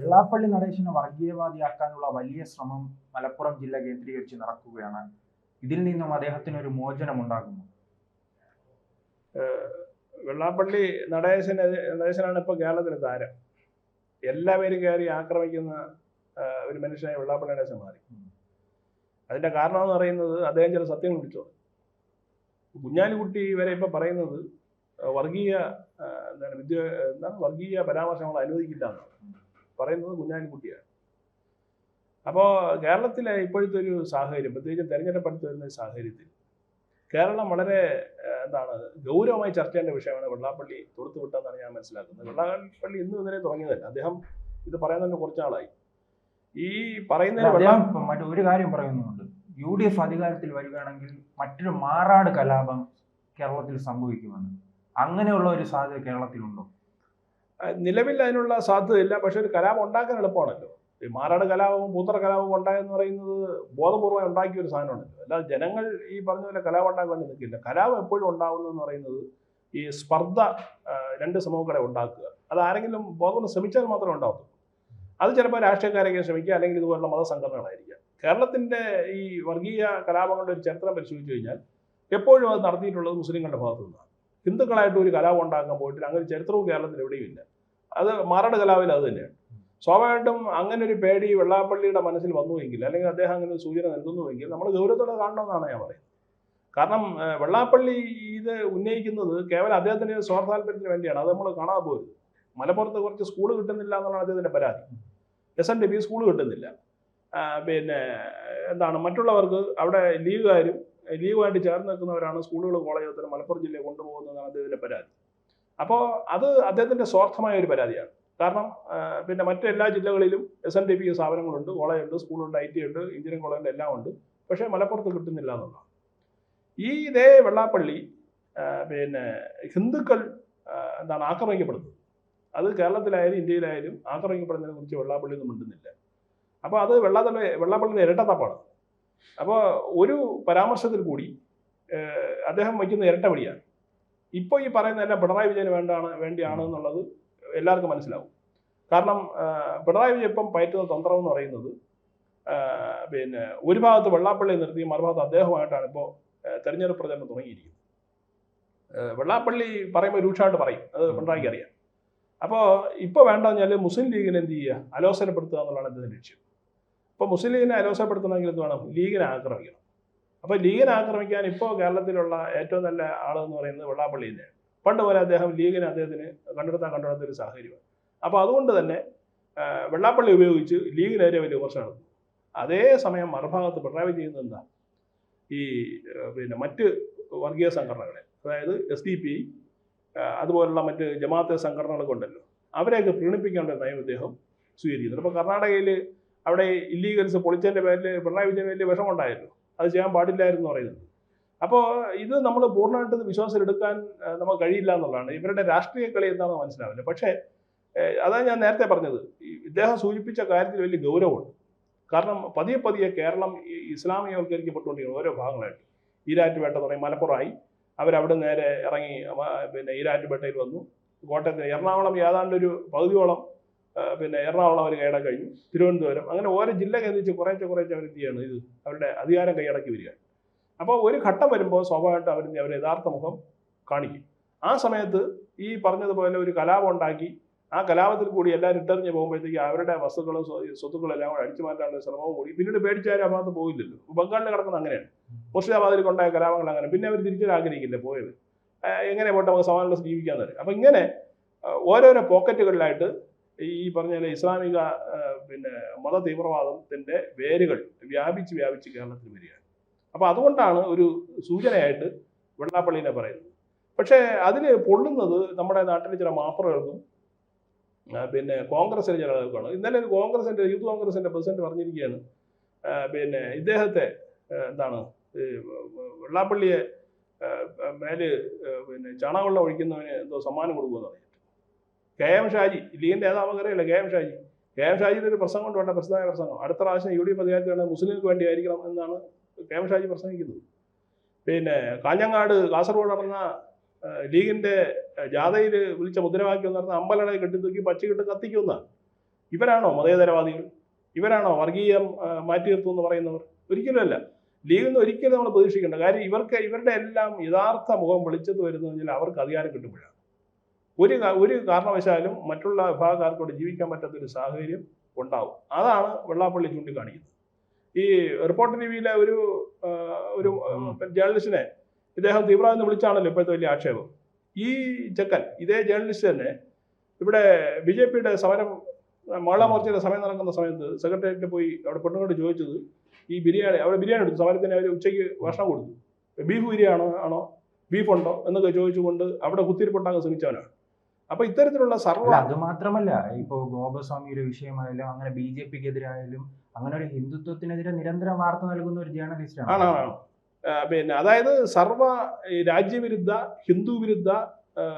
വെള്ളാപ്പള്ളി നടേശനെ വർഗീയവാദിയാക്കാനുള്ള വലിയ ശ്രമം മലപ്പുറം ജില്ല കേന്ദ്രീകരിച്ച് നടക്കുകയാണ്. ഇതിൽ നിന്നും അദ്ദേഹത്തിന് ഒരു മോചനം ഉണ്ടാകുന്നു വെള്ളാപ്പള്ളി നടേശന് നടേശനാണ് ഇപ്പോൾ കേരളത്തിലെ താരം. എല്ലാവരും കയറി ആക്രമിക്കുന്ന ഒരു മനുഷ്യനായി വെള്ളാപ്പള്ളി നടേശൻ മാറി. അതിന്റെ കാരണം എന്ന് പറയുന്നത് അദ്ദേഹം ചില സത്യങ്ങൾ വിളിച്ചു. കുഞ്ഞാലിക്കുട്ടി വരെ ഇപ്പൊ പറയുന്നത് വർഗീയ എന്താണ് വിദ്യ എന്താണ് വർഗീയ പരാമർശങ്ങൾ അനുവദിക്കില്ല എന്നാണ്. പറയുന്നത് കുഞ്ഞാലിക്കുട്ടിയാണ്. അപ്പോൾ കേരളത്തിലെ ഇപ്പോഴത്തെ ഒരു സാഹചര്യം പ്രത്യേകിച്ച് തെരഞ്ഞെടുപ്പടുത്ത് വരുന്ന സാഹചര്യത്തിൽ കേരളം വളരെ എന്താണ് ഗൗരവമായി ചർച്ച ചെയ്യേണ്ട വിഷയമാണ് വെള്ളാപ്പള്ളി തൊടുത്തു വിട്ടെന്നാണ് ഞാൻ മനസ്സിലാക്കുന്നത്. വെള്ളാപ്പള്ളി ഇന്ന് ഇന്നലെ തുടങ്ങിയതല്ല. അദ്ദേഹം ഇത് പറയാൻ തന്നെ കുറച്ചാളായി ഈ പറയുന്ന വെള്ളം അദ്ദേഹം ഇപ്പം മറ്റു ഒരു കാര്യം പറയുന്നുണ്ട്. യു ഡി എഫ് അധികാരത്തിൽ വരികയാണെങ്കിൽ മറ്റൊരു മാറാട് കലാപം കേരളത്തിൽ സംഭവിക്കുമെന്ന്. അങ്ങനെയുള്ള ഒരു സാധ്യത കേരളത്തിലുണ്ടോ? നിലവിൽ അതിനുള്ള സാധ്യതയില്ല. പക്ഷെ ഒരു കലാപം ഉണ്ടാക്കാൻ എളുപ്പമാണല്ലോ. ഈ മാറാട് കലാപവും പൂത്തറ കലാപവും ഉണ്ടായെന്ന് പറയുന്നത് ബോധപൂർവം ഉണ്ടാക്കിയ ഒരു സാധനമാണല്ലോ. അല്ലാതെ ജനങ്ങൾ ഈ പറഞ്ഞ പോലെ കലാപം ഉണ്ടാക്കാൻ നിൽക്കില്ല. കലാപം എപ്പോഴും ഉണ്ടാകുന്നതെന്ന് പറയുന്നത് ഈ സ്പർദ്ധ രണ്ട് സമൂഹങ്ങളെ ഉണ്ടാക്കുക. അത് ആരെങ്കിലും ബോധപൂർവം ശ്രമിച്ചാൽ മാത്രമേ ഉണ്ടാവത്തുള്ളൂ. അത് ചിലപ്പോൾ രാഷ്ട്രീയക്കാരെങ്കിലും ശ്രമിക്കുക അല്ലെങ്കിൽ ഇതുപോലുള്ള മതസംഘടനകളായിരിക്കാം കേരളത്തിന്റെ ഈ വർഗീയ കലാപങ്ങളുടെ ഒരു ചരിത്രം പരിശോധിച്ചു കഴിഞ്ഞാൽ എപ്പോഴും അത് നടത്തിയിട്ടുള്ളത് മുസ്ലിങ്ങളുടെ ഭാഗത്തു നിന്നാണ് ഹിന്ദുക്കളായിട്ട് ഒരു കലാപം ഉണ്ടാക്കാൻ പോയിട്ടില്ല അങ്ങനെ ചരിത്രവും കേരളത്തിൽ എവിടെയും ഇല്ല. അത് മാറട കലാവിൽ അത് തന്നെയാണ്. സ്വാഭാവികമായിട്ടും അങ്ങനെ ഒരു പേടി വെള്ളാപ്പള്ളിയുടെ മനസ്സിൽ വന്നുവെങ്കിൽ അല്ലെങ്കിൽ അദ്ദേഹം അങ്ങനെ ഒരു സൂചന നൽകുന്നുവെങ്കിൽ നമ്മൾ ഗൗരവത്തോടെ കാണണമെന്നാണ് ഞാൻ പറയുന്നത്. കാരണം വെള്ളാപ്പള്ളി ഇത് ഉന്നയിക്കുന്നത് കേവലം അദ്ദേഹത്തിന്റെ സ്വാർത്ഥ താല്പര്യത്തിന് വേണ്ടിയാണ്. അത് നമ്മൾ കാണാതെ പോരുത്. മലപ്പുറത്ത് കുറച്ച് സ്കൂൾ കിട്ടുന്നില്ല എന്നുള്ളതാണ് അദ്ദേഹത്തിന്റെ പരാതി. എസ് എൻ ഡി സ്കൂൾ കിട്ടുന്നില്ല. പിന്നെ എന്താണ് മറ്റുള്ളവർക്ക് അവിടെ ലീഗുകാരും ലീഗുമായിട്ട് ചേർന്ന് നിൽക്കുന്നവരാണ് സ്കൂളുകൾ കോളേജുകൾ മലപ്പുറം ജില്ലയിൽ കൊണ്ടുപോകുന്നതാണ് അദ്ദേഹത്തിന്റെ പരാതി. അപ്പോൾ അത് അദ്ദേഹത്തിന്റെ സ്വാർത്ഥമായ ഒരു പരാതിയാണ്. കാരണം പിന്നെ മറ്റെല്ലാ ജില്ലകളിലും എസ് എൻ ഡി പി സ്ഥാപനങ്ങളുണ്ട്. കോളേജുണ്ട് സ്കൂളുണ്ട് ഐ ടി ഉണ്ട് എഞ്ചിനീയറിംഗ് കോളേജുണ്ട് എല്ലാം ഉണ്ട്. പക്ഷേ മലപ്പുറത്ത് കിട്ടുന്നില്ല എന്നുള്ളതാണ്. ഈ ഇതേ വെള്ളാപ്പള്ളി പിന്നെ ഹിന്ദുക്കൾ എന്താണ് ആക്രമിക്കപ്പെടുന്നത്. അത് കേരളത്തിലായാലും ഇന്ത്യയിലായാലും ആക്രമിക്കപ്പെടുന്നതിനെ കുറിച്ച് വെള്ളാപ്പള്ളി ഒന്നും മിണ്ടുന്നില്ല. അപ്പോൾ അത് വെള്ളാതെ വെള്ളാപ്പള്ളിയുടെ ഇരട്ടത്തപ്പാണ്. അപ്പോൾ ഒരു പരാമർശത്തിൽ കൂടി അദ്ദേഹം വയ്ക്കുന്ന ഇരട്ടപടിയാണ് ഇപ്പോൾ ഈ പറയുന്നതെല്ലാം പിണറായി വിജയന് വേണ്ടാണ് വേണ്ടിയാണ് എന്നുള്ളത് എല്ലാവർക്കും മനസ്സിലാവും. കാരണം പിണറായി വിജയൻ ഇപ്പം പയറ്റുന്ന തന്ത്രം എന്ന് പറയുന്നത് പിന്നെ ഒരു ഭാഗത്ത് വെള്ളാപ്പള്ളി നിർത്തി മറുഭാഗത്ത് അദ്ദേഹമായിട്ടാണ് ഇപ്പോൾ തെരഞ്ഞെടുപ്പ് പ്രചരണം തുടങ്ങിയിരിക്കുന്നത്. വെള്ളാപ്പള്ളി പറയുമ്പോൾ രൂക്ഷമായിട്ട് പറയും. അത് പിണറായിക്ക് അറിയാം. അപ്പോൾ ഇപ്പോൾ വേണ്ടെന്ന് വെച്ചാൽ മുസ്ലിം ലീഗിനെ എന്ത് ചെയ്യുക? അലോസരപ്പെടുത്തുക എന്നുള്ളതാണ് ഇതിന്റെ ലക്ഷ്യം. ഇപ്പോൾ മുസ്ലിം ലീഗിനെ അലോസരപ്പെടുത്തണമെങ്കിൽ എന്ത് വേണം? ലീഗിനെ ആക്രമിക്കണം. അപ്പോൾ ലീഗിനെ ആക്രമിക്കാൻ ഇപ്പോൾ കേരളത്തിലുള്ള ഏറ്റവും നല്ല ആളെന്ന് പറയുന്നത് വെള്ളാപ്പള്ളി തന്നെയാണ്. പണ്ട് പോലെ അദ്ദേഹം ലീഗിന് അദ്ദേഹത്തിന് കണ്ടെടുത്താൽ കണ്ടെടുത്ത ഒരു സാഹചര്യമാണ്. അപ്പോൾ അതുകൊണ്ട് തന്നെ വെള്ളാപ്പള്ളി ഉപയോഗിച്ച് ലീഗിനെതിരെ വലിയ വിമർശനം നടത്തുന്നു അതേ സമയം മറുഭാഗത്ത് പിണറായി ചെയ്യുന്നത് എന്താ? ഈ പിന്നെ മറ്റ് വർഗീയ സംഘടനകളെ അതായത് എസ് ഡി പി അതുപോലുള്ള മറ്റ് ജമാഅത്തെ സംഘടനകളൊക്കെ ഉണ്ടല്ലോ അവരെയൊക്കെ പ്രീണിപ്പിക്കേണ്ട നയം ഇദ്ദേഹം സ്വീകരിക്കുന്നുണ്ട്. അപ്പോൾ കർണാടകയിൽ അവിടെ ഇല്ലീഗൽസ് പൊളിച്ചതിന്റെ പേരിൽ പിണറായി വിജയൻ വലിയ വിഷമമുണ്ടായിരുന്നു അത് ചെയ്യാൻ പാടില്ലായിരുന്നു പറയുന്നത്. അപ്പോൾ ഇത് നമ്മൾ പൂർണമായിട്ട് വിശ്വാസത്തിലെടുക്കാൻ നമുക്ക് കഴിയില്ല എന്നുള്ളതാണ്. ഇവരുടെ രാഷ്ട്രീയ കളി എന്താണെന്ന് മനസ്സിലാവില്ല. പക്ഷേ അതാണ് ഞാൻ നേരത്തെ പറഞ്ഞത്. ഇദ്ദേഹം സൂചിപ്പിച്ച കാര്യത്തിൽ വലിയ ഗൗരവമുണ്ട്. കാരണം പതിയെ പതിയെ കേരളം ഇസ്ലാമികവൽക്കരിക്കപ്പെട്ടുകൊണ്ടിരിക്കുന്ന ഓരോ ഭാഗങ്ങളായിട്ട്. ഈരാറ്റുപേട്ട തുടങ്ങി മലപ്പുറമായി. അവരവിടെ നേരെ ഇറങ്ങി പിന്നെ ഈരാറ്റുപേട്ടയിൽ വന്നു. കോട്ടയത്ത് എറണാകുളം ഏതാണ്ട് ഒരു പകുതിയോളം പിന്നെ എറണാകുളം അവർ കൈയടക്കി കഴിഞ്ഞു. തിരുവനന്തപുരം. അങ്ങനെ ഓരോ ജില്ല കേന്ദ്രിച്ച് കുറേശ്ശെ കുറേശ്ശെ അവർ എന്ത് ഇത് അവരുടെ അധികാരം കൈയടക്കി വരിക അപ്പോൾ ഒരു ഘട്ടം വരുമ്പോൾ സ്വാഭാവികമായിട്ടും അവർ അവരുടെ യഥാർത്ഥ മുഖം കാണിക്കും. ആ സമയത്ത് ഈ പറഞ്ഞതുപോലെ ഒരു കലാപം ഉണ്ടാക്കി ആ കലാപത്തിൽ കൂടി എല്ലാവരും ഇട്ടെറിഞ്ഞ് പോകുമ്പോഴത്തേക്ക് അവരുടെ വസ്തുക്കളും സ്വ- സ്വത്തുക്കളും എല്ലാം കൂടെ അടിച്ചു മാറ്റാനുള്ള ശ്രമവും കൂടി. പിന്നീട് പേടിച്ചാരും ആ ഭാഗത്ത് പോയില്ലല്ലോ. ബംഗാളിൽ കിടക്കുന്നത് അങ്ങനെയാണ്. മുർഷിദാബാദിൽ കൊണ്ടായ കലാപങ്ങൾ അങ്ങനെ. പിന്നെ അവർ തിരിച്ചു ആഗ്രഹിക്കില്ല പോയത്. എങ്ങനെ പോട്ടെ നമുക്ക് സമാനത്തിൽ ജീവിക്കാന്ന് പറയും. അപ്പം ഇങ്ങനെ ഓരോരോ പോക്കറ്റുകളിലായിട്ട് ഈ പറഞ്ഞ ഇസ്ലാമിക പിന്നെ മത തീവ്രവാദത്തിന്റെ വേരുകൾ വ്യാപിച്ച് വ്യാപിച്ച് കേരളത്തിൽ വരികയാണ്. അപ്പോൾ അതുകൊണ്ടാണ് ഒരു സൂചനയായിട്ട് വെള്ളാപ്പള്ളിനെ പറയുന്നത്. പക്ഷേ അതിൽ പൊള്ളുന്നത് നമ്മുടെ നാട്ടിലെ ചില മാപ്പറകൾക്കും പിന്നെ കോൺഗ്രസിലെ ചില ആളുകൾക്കാണ് ഇന്നലെ ഒരു കോൺഗ്രസിന്റെ യൂത്ത് കോൺഗ്രസിന്റെ പ്രസിഡന്റ് പറഞ്ഞിരിക്കുകയാണ് പിന്നെ ഇദ്ദേഹത്തെ എന്താണ് വെള്ളാപ്പള്ളിയെ മേൽ പിന്നെ ചാണകവെള്ളം ഒഴിക്കുന്നവന് എന്തോ സമ്മാനം കൊടുക്കുമെന്ന് പറഞ്ഞിട്ട് കെ എം ഷാജി ലീഗിന്റെ നേതാവ് അറിയില്ല K M Shaji. K M ഷാജിയുടെ ഒരു പ്രസംഗം കൊണ്ട് വേണ്ട പ്രസിദ്ധമായ പ്രസംഗം. അടുത്ത പ്രാവശ്യം യു ഡി എഫ് അധികാരത്തിലാണ് മുസ്ലിങ്ങൾക്ക് വേണ്ടി ആയിരിക്കണം എന്നാണ് കെ എം ഷാജി പ്രസംഗിക്കുന്നത്. പിന്നെ കാഞ്ഞങ്ങാട് കാസർഗോഡ് നടന്ന ലീഗിന്റെ ജാഥയിൽ വിളിച്ച മുദ്രാവാക്യം നടന്ന അമ്പലടയെ കെട്ടിത്തൂക്കി പച്ചക്കിട്ട് കത്തിക്കുന്ന ഇവരാണോ മതേതരവാദികൾ? ഇവരാണോ വർഗീയം മാറ്റി നിർത്തും എന്ന് പറയുന്നവർ? ഒരിക്കലുമല്ല ലീഗിൽ നിന്ന് ഒരിക്കലും നമ്മൾ പ്രതീക്ഷിക്കേണ്ട കാര്യം ഇവർക്ക് ഇവരുടെ എല്ലാം യഥാർത്ഥ മുഖം വെളിച്ചത്ത് വരുന്നതെങ്കിൽ അവർക്ക് അധികാരം കിട്ടുമ്പോഴാണ്. ഒരു ഒരു കാരണവശാലും മറ്റുള്ള വിഭാഗക്കാർക്കൂടെ ജീവിക്കാൻ പറ്റാത്ത ഒരു സാഹചര്യം ഉണ്ടാവും. അതാണ് വെള്ളാപ്പള്ളി ചൂണ്ടിക്കാണിക്കുന്നത്. ഈ റിപ്പോർട്ടർ ടി വിയിലെ ഒരു ഒരു ജേർണലിസ്റ്റിനെ ഇദ്ദേഹം തീവ്രവാദം എന്ന് വിളിച്ചാണല്ലോ ഇപ്പോഴത്തെ വലിയ ആക്ഷേപം. ഈ ചെക്കൻ ഇതേ ജേർണലിസ്റ്റ് തന്നെ ഇവിടെ ബി ജെ പിയുടെ സമരം മഹിളാ മോർച്ചയുടെ സമയം നടക്കുന്ന സമയത്ത് സെക്രട്ടേറിയറ്റിൽ പോയി അവിടെ പെണ്ണുങ്ങളോട് ചോദിച്ചത് ഈ ബിരിയാണി അവിടെ ബിരിയാണി എടുത്തു സമരത്തിന് അവർ ഉച്ചയ്ക്ക് ഭക്ഷണം കൊടുത്തു. ബീഫ് ബിരിയാണോ ആണോ ബീഫ് ഉണ്ടോ എന്നൊക്കെ ചോദിച്ചുകൊണ്ട് അവിടെ കുത്തിരിപ്പുണ്ടാക്കാൻ ശ്രമിച്ചവനാണ്. അപ്പൊ ഇത്തരത്തിലുള്ള സർവ അല്ല അത് മാത്രമല്ല. ഇപ്പോ ഗോപസ്വാമിയുടെ വിഷയമായാലും അങ്ങനെ ബി ജെ പിക്ക് എതിരായാലും അങ്ങനെ ഒരു ഹിന്ദുത്വത്തിനെതിരെ നിരന്തരം വാർത്ത നൽകുന്ന ഒരു ജേർണലിസ്റ്റ് ആണ് പിന്നെ അതായത് സർവ രാജ്യവിരുദ്ധ ഹിന്ദു വിരുദ്ധ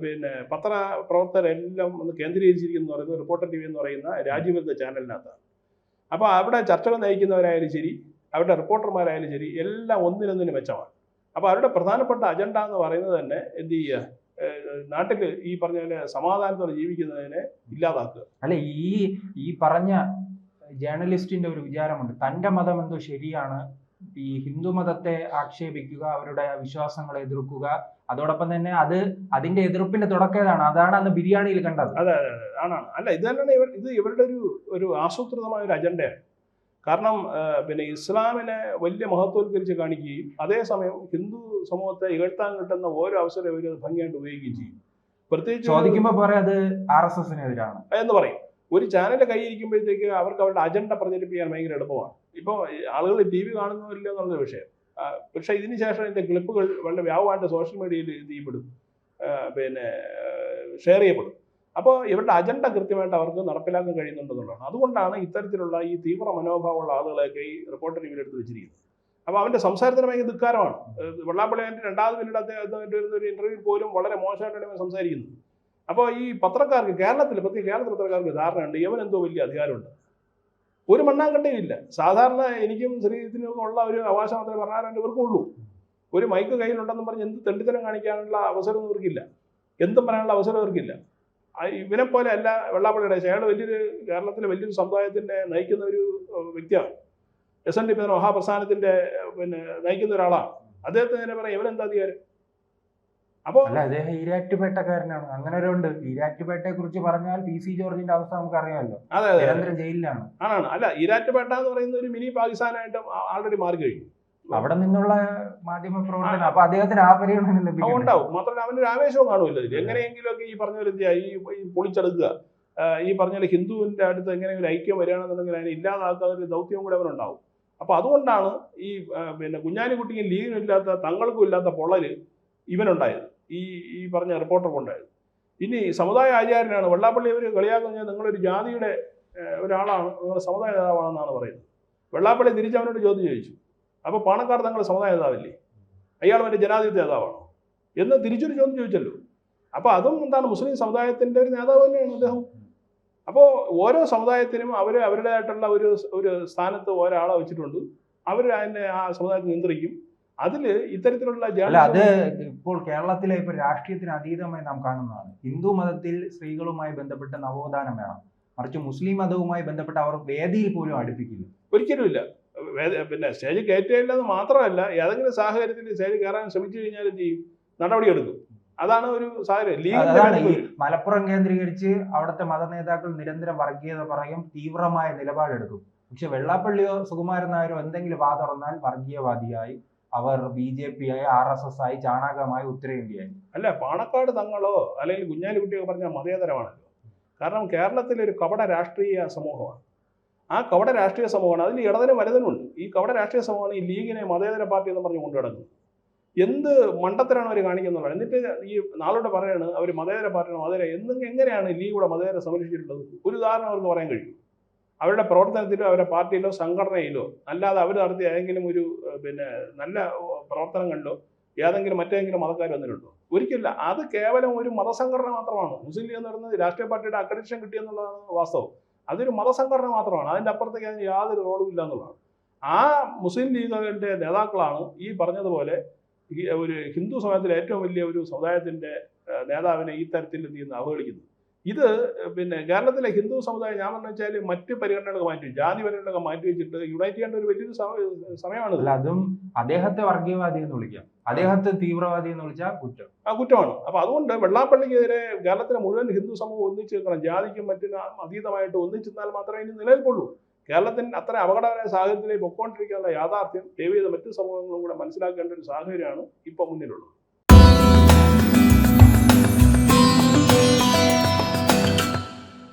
പിന്നെ പത്ര പ്രവർത്തകരെല്ലാം ഒന്ന് കേന്ദ്രീകരിച്ചിരിക്കുന്നു പറയുന്നത് റിപ്പോർട്ടർ ടി വി എന്ന് പറയുന്ന രാജ്യവിരുദ്ധ ചാനലിനകത്താണ്. അപ്പോൾ അവിടെ ചർച്ചകൾ നയിക്കുന്നവരായാലും ശരി അവരുടെ റിപ്പോർട്ടർമാരായാലും ശരി എല്ലാം ഒന്നിനൊന്നിന് മെച്ചമാണ്. അപ്പോൾ അവരുടെ പ്രധാനപ്പെട്ട അജണ്ട എന്ന് പറയുന്നത് തന്നെ എന്ത് ചെയ്യുക? നാട്ടിൽ ഈ പറഞ്ഞ പോലെ സമാധാനത്തോടെ ജീവിക്കുന്നതിനെ ഇല്ലാതാക്കുക. അല്ല ഈ ഈ പറഞ്ഞ ജേർണലിസ്റ്റിന്റെ ഒരു വിചാരമുണ്ട്. തന്റെ മതം എന്തോ ശരിയാണ്. ഈ ഹിന്ദു മതത്തെ ആക്ഷേപിക്കുക അവരുടെ വിശ്വാസങ്ങളെ എതിർക്കുക അതോടൊപ്പം തന്നെ അത് അതിന്റെ എതിർപ്പിന്റെ തുടക്കേതാണ്. അതാണ് അന്ന് ബിരിയാണിയിൽ കണ്ടത്. അതെ ആണാണ് അല്ല ഇത് തന്നെയാണ് ഇവർ ഇത് ഇവരുടെ ഒരു ഒരു ആസൂത്രിതമായ ഒരു അജണ്ടയാണ്. കാരണം പിന്നെ ഇസ്ലാമിനെ വലിയ മഹത്വവൽക്കരിച്ച് കാണിക്കുകയും അതേസമയം ഹിന്ദു സമൂഹത്തെ ഇകഴ്ത്താൻ കിട്ടുന്ന ഓരോ അവസരം ഇവർ അത് ഭംഗിയായിട്ട് ഉപയോഗിക്കുകയും ചെയ്യും. പ്രത്യേകിച്ച് ചോദിക്കുമ്പോ പറയാം അത് ആർ എസ് എസിനെതിരാണ്. എന്ന് പറയും. ഒരു ചാനലിന്റെ കൈയിരിക്കുമ്പോഴത്തേക്ക് അവർക്ക് അവരുടെ അജണ്ട പ്രചരിപ്പിക്കാൻ ഭയങ്കര എളുപ്പമാണ്. ഇപ്പോൾ ആളുകൾ ടി വി കാണുന്നില്ല എന്നുള്ള വിഷയം. പക്ഷെ പക്ഷേ ഇതിന് ശേഷം ഇതിന്റെ ക്ലിപ്പുകൾ വളരെ വ്യാപകമായിട്ട് സോഷ്യൽ മീഡിയയിൽ ഇത് ചെയ്യപ്പെടും. പിന്നെ ഷെയർ ചെയ്യപ്പെടും. അപ്പോൾ ഇവരുടെ അജണ്ട കൃത്യമായിട്ട് അവർക്ക് നടപ്പിലാക്കാൻ കഴിയുന്നുണ്ടെന്നുള്ളതാണ്. അതുകൊണ്ടാണ് ഇത്തരത്തിലുള്ള ഈ തീവ്ര മനോഭാവമുള്ള ആളുകളെയൊക്കെ ഈ റിപ്പോർട്ടർ ഇവരെടുത്ത് വെച്ചിരിക്കുന്നത്. അപ്പോൾ അവന്റെ സംസാരത്തിന് ഭയങ്കര ധിക്കാരമാണ്. വെള്ളാപ്പള്ളി അതിന്റെ രണ്ടാമത് പിന്നീട് അദ്ദേഹത്തിന്റെ ഒരു ഇന്റർവ്യൂ പോലും വളരെ മോശമായിട്ടാണ് സംസാരിക്കുന്നത്. അപ്പോൾ ഈ പത്രക്കാർക്ക് കേരളത്തിൽ പ്രത്യേക കേരള പത്രക്കാർക്ക് ധാരണയുണ്ട്. ഇവൻ എന്തോ വലിയ അധികാരമുണ്ട്. ഒരു മണ്ണാങ്കട്ടയും ഇല്ല. സാധാരണ എനിക്കും ശ്രീജിത്തിനും ഉള്ള ഒരു അവകാശം മാത്രമേ പറഞ്ഞാൽ ഇവർക്കുള്ളൂ ഒരു മൈക്ക് കയ്യിലുണ്ടെന്ന് പറഞ്ഞ് എന്ത് തെണ്ടിത്തരം കാണിക്കാനുള്ള അവസരം ഇവർക്കില്ല. എന്തും പറയാനുള്ള അവസരം ഇവർക്കില്ല. ഇവനെ പോലെ അല്ല വെള്ളാപ്പള്ളിയുടെ അയാൾ വലിയൊരു കേരളത്തിലെ വലിയൊരു സമുദായത്തിന്റെ നയിക്കുന്ന ഒരു വ്യക്തിയാണ്. എസ് എൻ ഡി പി മഹാപ്രസ്ഥാനത്തിന്റെ പിന്നെ നയിക്കുന്ന ഒരാളാണ്. അദ്ദേഹത്തിന് തന്നെ പറയാം ഇവനെന്താ അധികാരം? അപ്പോൾ അല്ല അദ്ദേഹം ഈരാറ്റുപേട്ടക്കാരനാണ്. അങ്ങനെ ഒരു ഉണ്ട് ഈരാറ്റുപേട്ടയെ കുറിച്ച് പറഞ്ഞാൽ പി സി ജോർജിന്റെ അവസ്ഥ നമുക്ക് അറിയാമല്ലോ അതെ അതെ. നിരന്തരം ജയിലിലാണ്. ആണാണ്. അല്ല ഈരാറ്റുപേട്ട എന്ന് പറയുന്ന ഒരു മിനി പാകിസ്ഥാനായിട്ട് ആൾറെഡി മാറി കഴിഞ്ഞു. അവിടെ നിന്നുള്ള മാധ്യമ പ്രവർത്തനം. അപ്പൊ അദ്ദേഹത്തിന് ആ പരിഗണന ലഭിക്കും ഉണ്ടാവും. മാത്രമല്ല അവനൊരു ആവേശവും കാണുമല്ലോ ഇതിൽ എങ്ങനെയെങ്കിലുമൊക്കെ ഈ പറഞ്ഞ ഈ പൊളിച്ചെടുക്കുക. ഈ പറഞ്ഞ ഹിന്ദുവിന്റെ അടുത്ത് എങ്ങനെയെങ്കിലും ഐക്യം വരികയാണെന്നുണ്ടെങ്കിൽ അതിനെ ഇല്ലാതാക്കുക ഒരു ദൗത്യവും കൂടെ അവനുണ്ടാവും. അപ്പൊ അതുകൊണ്ടാണ് ഈ പിന്നെ കുഞ്ഞാലിക്കുട്ടിക്കും ലീഗിനും ഇല്ലാത്ത തങ്ങൾക്കും ഇല്ലാത്ത പൊള്ളൽ ഇവനുണ്ടായത്. ഈ ഈ പറഞ്ഞ റിപ്പോർട്ടർക്കുണ്ടായത് ഇനി സമുദായ ആചാര്യനാണ് വെള്ളാപ്പള്ളി ഇവർ കളിയാക്കുന്ന നിങ്ങളൊരു ജാതിയുടെ ഒരാളാണ്. നിങ്ങൾ സമുദായ നേതാവാണെന്നാണ് പറയുന്നത്. വെള്ളാപ്പള്ളി തിരിച്ച് അവനോട് ചോദ്യം ചോദിച്ചു. അപ്പോൾ പണക്കാർ തങ്ങളുടെ സമുദായ നേതാവില്ലേ? അയാൾ മറ്റേ ജനാധിപത്യ നേതാവാണോ? എന്ന് തിരിച്ചൊരു ചോദ്യം ചോദിച്ചല്ലോ. അപ്പോൾ അതും എന്താണ് മുസ്ലിം സമുദായത്തിന്റെ ഒരു നേതാവ് തന്നെയാണ് അദ്ദേഹം. അപ്പോൾ ഓരോ സമുദായത്തിനും അവർ അവരുടേതായിട്ടുള്ള ഒരു ഒരു സ്ഥാനത്ത് ഒരാളെ വെച്ചിട്ടുണ്ട്. അവർ അതിനെ ആ സമുദായത്തെ നിയന്ത്രിക്കും. അതിൽ ഇത്തരത്തിലുള്ള അത് ഇപ്പോൾ കേരളത്തിലെ ഇപ്പൊ രാഷ്ട്രീയത്തിന് അതീതമായി നാം കാണുന്നതാണ്. ഹിന്ദു മതത്തിൽ സ്ത്രീകളുമായി ബന്ധപ്പെട്ട നവോത്ഥാനം വേണം. മറിച്ച് മുസ്ലിം മതവുമായി ബന്ധപ്പെട്ട് അവർ വേദിയിൽ പോലും അടുപ്പിക്കില്ല. ഒരിക്കലുമില്ല പിന്നെ സ്റ്റേജ് കയറ്റിയില്ലെന്ന് മാത്രമല്ല ഏതെങ്കിലും സാഹചര്യത്തിൽ സ്റ്റേജ് കയറാൻ ശ്രമിച്ചു കഴിഞ്ഞാൽ എന്ത് ചെയ്യും? നടപടിയെടുക്കും അതാണ് ഒരു സാഹചര്യം. ലീഗ് മലപ്പുറം കേന്ദ്രീകരിച്ച് അവിടുത്തെ മത നേതാക്കൾ നിരന്തരം വർഗീയത പറയും തീവ്രമായ നിലപാടെടുക്കും. പക്ഷെ വെള്ളാപ്പള്ളിയോ സുകുമാരൻ നായരോ എന്തെങ്കിലും വാ തുറന്നാൽ വർഗീയവാദിയായി അവർ ബി ജെ പി ആയി ആർ എസ് എസ് ആയി ചാണകമായി ഉത്തരേന്ത്യയായി. അല്ല പാണക്കാട് തങ്ങളോ അല്ലെങ്കിൽ കുഞ്ഞാലിക്കുട്ടിയോ പറഞ്ഞ മതേതരമാണല്ലോ. കാരണം കേരളത്തിലെ ഒരു കപട രാഷ്ട്രീയ സമൂഹമാണ്. ആ കവട രാഷ്ട്രീയ സമൂഹമാണ്. അതിൽ ഇടതനും വലുതനുണ്ട് ഈ കവട രാഷ്ട്രീയ സമൂഹമാണ് ഈ ലീഗിനെ മതേതര പാർട്ടി എന്ന് പറഞ്ഞ് കൊണ്ടു നടക്കുന്നത് എന്ത് മണ്ടത്തരാണ് അവർ കാണിക്കുന്നത് എന്നിട്ട് ഈ നാളോട് പറയാണ് അവർ മതേതര പാർട്ടിയാണ് മതേതര എന്നും എങ്ങനെയാണ് ലീഗ് ഇവിടെ മതേതര സംരക്ഷിച്ചിട്ടുള്ളത്? ഒരു ഉദാഹരണം അവർക്ക് പറയാൻ കഴിയും. അവരുടെ പ്രവർത്തനത്തിലോ അവരുടെ പാർട്ടിയിലോ സംഘടനയിലോ അല്ലാതെ അവർ നടത്തിയ ഏതെങ്കിലും ഒരു പിന്നെ നല്ല പ്രവർത്തനം കണ്ടോ? ഏതെങ്കിലും മറ്റേതെങ്കിലും മതക്കാർ വന്നിട്ടുണ്ടോ? ഒരിക്കലില്ല അത് കേവലം ഒരു മതസംഘടന മാത്രമാണ്. മുസ്ലിം ലീഗ് എന്ന് പറയുന്നത് രാഷ്ട്രീയ പാർട്ടിയുടെ അക്രഡിഷൻ കിട്ടിയെന്നുള്ളതാണ് വാസ്തവം. അതൊരു മതസംഘടന മാത്രമാണ്. അതിന്റെ അപ്പുറത്തേക്ക് അതിന് യാതൊരു റോളും ഇല്ല എന്നുള്ളതാണ്. ആ മുസ്ലിം ലീഗിന്റെ നേതാക്കളാണ് ഈ പറഞ്ഞതുപോലെ ഒരു ഹിന്ദു സമൂഹത്തിലെ ഏറ്റവും വലിയ ഒരു സമുദായത്തിന്റെ നേതാവിനെ ഈ തരത്തിൽ എന്ത് ചെയ്യുന്നത്? അവഹേളിക്കുന്നത്. ഇത് പിന്നെ കേരളത്തിലെ ഹിന്ദു സമുദായം ഞാൻ പറഞ്ഞു വെച്ചാൽ മറ്റ് പരിഗണനകളൊക്കെ മാറ്റി ജാതി പരിഗണനകളൊക്കെ മാറ്റി വെച്ചിട്ട് യുണൈറ്റ് ചെയ്യേണ്ട ഒരു വലിയൊരു സമയമാണ് അല്ല അതും അദ്ദേഹത്തെ വർഗീയവാദി എന്ന് വിളിക്കാം. അദ്ദേഹത്തെ തീവ്രവാദി എന്ന് വിളിച്ചാൽ കുറ്റം. ആ കുറ്റമാണ്. അപ്പൊ അതുകൊണ്ട് വെള്ളാപ്പള്ളിക്കെതിരെ കേരളത്തിലെ മുഴുവൻ ഹിന്ദു സമൂഹം ഒന്നിച്ച് നിൽക്കണം. ജാതിക്കും മറ്റിനും അതീതമായിട്ട് ഒന്നിച്ചു നിന്നാൽ മാത്രമേ ഇനി നിലനിൽപ്പുള്ളൂ. കേരളത്തിന് അത്ര അപകടകരമായ സാഹചര്യത്തിലേക്ക് പൊക്കോണ്ടിരിക്കാനുള്ള യാഥാർത്ഥ്യം ദൈവീത മറ്റു സമൂഹങ്ങളും കൂടെ മനസ്സിലാക്കേണ്ട ഒരു സാഹചര്യമാണ് ഇപ്പൊ മുന്നിലുള്ളത്.